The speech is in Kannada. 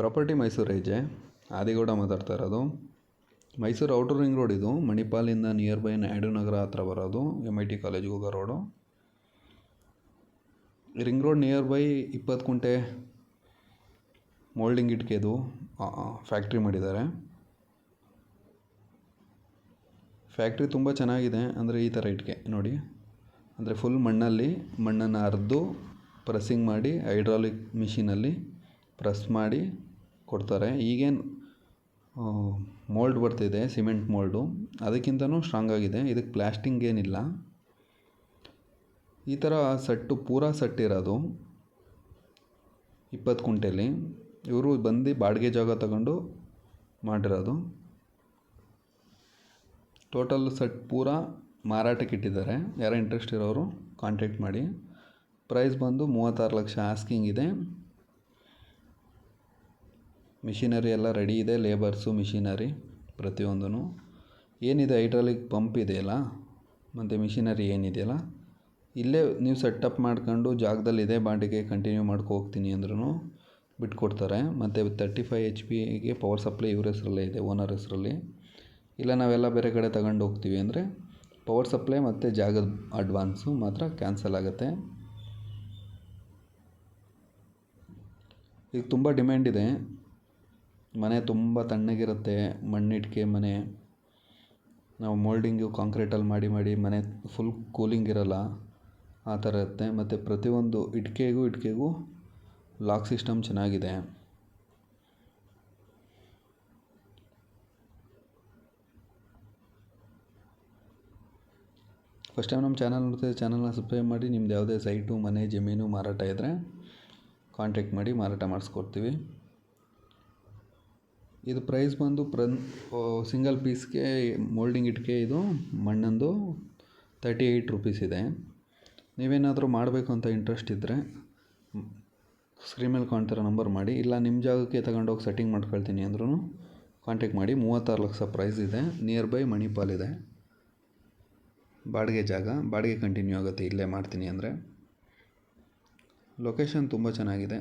ಪ್ರಾಪರ್ಟಿ ಮೈಸೂರು ಐಜೆ, ಆದಿಗೌಡ ಮಾತಾಡ್ತಾ ಇರೋದು. ಮೈಸೂರು ಔಟರ್ ರಿಂಗ್ ರೋಡ್ ಇದು, ಮಣಿಪಾಲಿಂದ ನಿಯರ್ ಬೈ ನಾಯ್ಡು ನಗರ ಹತ್ರ ಬರೋದು ಎಂ ಐ ಟಿ ಕಾಲೇಜ್ಗೆ ಹೋಗೋ road ring road near by ಇಪ್ಪತ್ತು ಕುಂಟೆ ಮೋಲ್ಡಿಂಗ್ ಇಟ್ಕೆದು ಫ್ಯಾಕ್ಟ್ರಿ ಮಾಡಿದ್ದಾರೆ. ಫ್ಯಾಕ್ಟ್ರಿ ತುಂಬ ಚೆನ್ನಾಗಿದೆ, ಅಂದರೆ ಈ ಥರ ಇಟ್ಕೆ, ನೋಡಿ. ಅಂದರೆ ಫುಲ್ ಮಣ್ಣಲ್ಲಿ, ಮಣ್ಣನ್ನು ಅರೆದು ಪ್ರೆಸ್ಸಿಂಗ್ ಮಾಡಿ ಹೈಡ್ರಾಲಿಕ್ ಮಿಷಿನಲ್ಲಿ ಪ್ರೆಸ್ ಮಾಡಿ ಕೊಡ್ತಾರೆ. ಈಗೇನು ಮೋಲ್ಡ್ ಬರ್ತಿದೆ ಸಿಮೆಂಟ್ ಮೋಲ್ಡು ಅದಕ್ಕಿಂತನೂ ಸ್ಟ್ರಾಂಗ್ ಆಗಿದೆ. ಇದಕ್ಕೆ ಪ್ಲ್ಯಾಸ್ಟಿಂಗ್ ಏನಿಲ್ಲ. ಈ ಥರ ಸಟ್ಟು, ಪೂರಾ ಸಟ್ಟಿರೋದು ಇಪ್ಪತ್ತು ಕುಂಟೆಲಿ. ಇವರು ಬಂದು ಬಾಡಿಗೆ ಜಾಗ ತಗೊಂಡು ಮಾಡಿರೋದು. ಟೋಟಲ್ ಸೆಟ್ ಪೂರಾ ಮಾರಾಟಕ್ಕೆ ಇಟ್ಟಿದ್ದಾರೆ. ಯಾರೋ ಇಂಟ್ರೆಸ್ಟ್ ಇರೋರು ಕಾಂಟ್ಯಾಕ್ಟ್ ಮಾಡಿ. ಪ್ರೈಸ್ ಬಂದು ಮೂವತ್ತಾರು ಲಕ್ಷ ಆಸ್ಕಿಂಗ್ ಇದೆ. ಮಿಷಿನರಿ ಎಲ್ಲ ರೆಡಿ ಇದೆ ಲೇಬರ್ಸು ಮಿಷಿನರಿ ಪ್ರತಿಯೊಂದೂ ಏನಿದೆ ಹೈಡ್ರಾಲಿಕ್ ಪಂಪ್ ಇದೆಯಲ್ಲ ಮತ್ತು ಮಿಷಿನರಿ ಏನಿದೆಯಲ್ಲ ಇಲ್ಲೇ ನೀವು ಸೆಟಪ್ ಮಾಡ್ಕೊಂಡು ಜಾಗದಲ್ಲಿ ಇದೇ ಬಾಡಿಗೆ ಕಂಟಿನ್ಯೂ ಮಾಡ್ಕೊ ಹೋಗ್ತೀನಿ ಅಂದ್ರೂ ಬಿಟ್ಕೊಡ್ತಾರೆ. ಮತ್ತು ತರ್ಟಿ ಫೈವ್ ಎಚ್ ಪಿಗೆ ಪವರ್ ಸಪ್ಲೈ ಇವ್ರ ಹೆಸರಲ್ಲೇ ಇದೆ ಓನರ್ ಹೆಸರಲ್ಲಿ. ಇಲ್ಲ ನಾವೆಲ್ಲ ಬೇರೆ ಕಡೆ ತಗೊಂಡು ಹೋಗ್ತೀವಿ ಅಂದರೆ ಪವರ್ ಸಪ್ಲೈ ಮತ್ತು ಜಾಗದ ಅಡ್ವಾನ್ಸು ಮಾತ್ರ ಕ್ಯಾನ್ಸಲ್ ಆಗುತ್ತೆ. ಈಗ ತುಂಬ ಡಿಮ್ಯಾಂಡ್ ಇದೆ. ಮನೆ ತುಂಬ ತಣ್ಣಗಿರುತ್ತೆ ಮಣ್ಣಿಟ್ಟಿಗೆ ಮನೆ. ನಾವು ಮೋಲ್ಡಿಂಗು ಕಾಂಕ್ರೀಟಲ್ಲಿ ಮಾಡಿ ಮಾಡಿ ಮನೆ ಫುಲ್ ಕೂಲಿಂಗ್ ಇರೋಲ್ಲ, ಆ ಥರ ಇರುತ್ತೆ. ಮತ್ತು ಪ್ರತಿಯೊಂದು ಇಟ್ಕೆಗೂ ಇಟ್ಕೆಗೂ ಲಾಕ್ ಸಿಸ್ಟಮ್ ಚೆನ್ನಾಗಿದೆ. ಫಸ್ಟ್ ಟೈಮ್ ನಮ್ಮ ಚಾನಲ್ ನೋಡ್ತಿದ್ದೆ ಚಾನಲ್ನ ಸಬ್ಸ್ಕ್ರೈಬ್ ಮಾಡಿ, ನಿಮ್ದು ಯಾವುದೇ ಸೈಟು, ಮನೆ, ಜಮೀನು ಮಾರಾಟ ಇದ್ದರೆ ಕಾಂಟ್ಯಾಕ್ಟ್ ಮಾಡಿ ಮಾರಾಟ ಮಾಡಿಸ್ಕೊಡ್ತೀವಿ. ಇದು ಪ್ರೈಸ್ ಬಂದು ಪ್ರನ್ ಸಿಂಗಲ್ ಪೀಸ್ಗೆ ಮೋಲ್ಡಿಂಗ್ ಇಟ್ಕೆ ಇದು ಮಣ್ಣಂದು ತರ್ಟಿ ಏಯ್ಟ್ ರುಪೀಸ್ ಇದೆ. ನೀವೇನಾದರೂ ಮಾಡಬೇಕು ಅಂತ ಇಂಟ್ರೆಸ್ಟ್ ಇದ್ದರೆ ಸ್ಕ್ರೀನ್ ಮೇಲೆ ಕಾಣ್ತಿರೋ ನಂಬರ್ ಮಾಡಿ, ಇಲ್ಲ ನಿಮ್ಮ ಜಾಗಕ್ಕೆ ತಗೊಂಡೋಗಿ ಸೆಟ್ಟಿಂಗ್ ಮಾಡ್ಕೊಳ್ತೀನಿ ಅಂದ್ರೂ ಕಾಂಟ್ಯಾಕ್ಟ್ ಮಾಡಿ. ಮೂವತ್ತಾರು ಲಕ್ಷ ಪ್ರೈಸ್ ಇದೆ. ನಿಯರ್ ಬೈ ಮಣಿಪಾಲ್ ಇದೆ. ಬಾಡಿಗೆ ಜಾಗ, ಬಾಡಿಗೆ ಕಂಟಿನ್ಯೂ ಆಗುತ್ತೆ ಇಲ್ಲೇ ಮಾಡ್ತೀನಿ ಅಂದರೆ. ಲೊಕೇಶನ್ ತುಂಬ ಚೆನ್ನಾಗಿದೆ.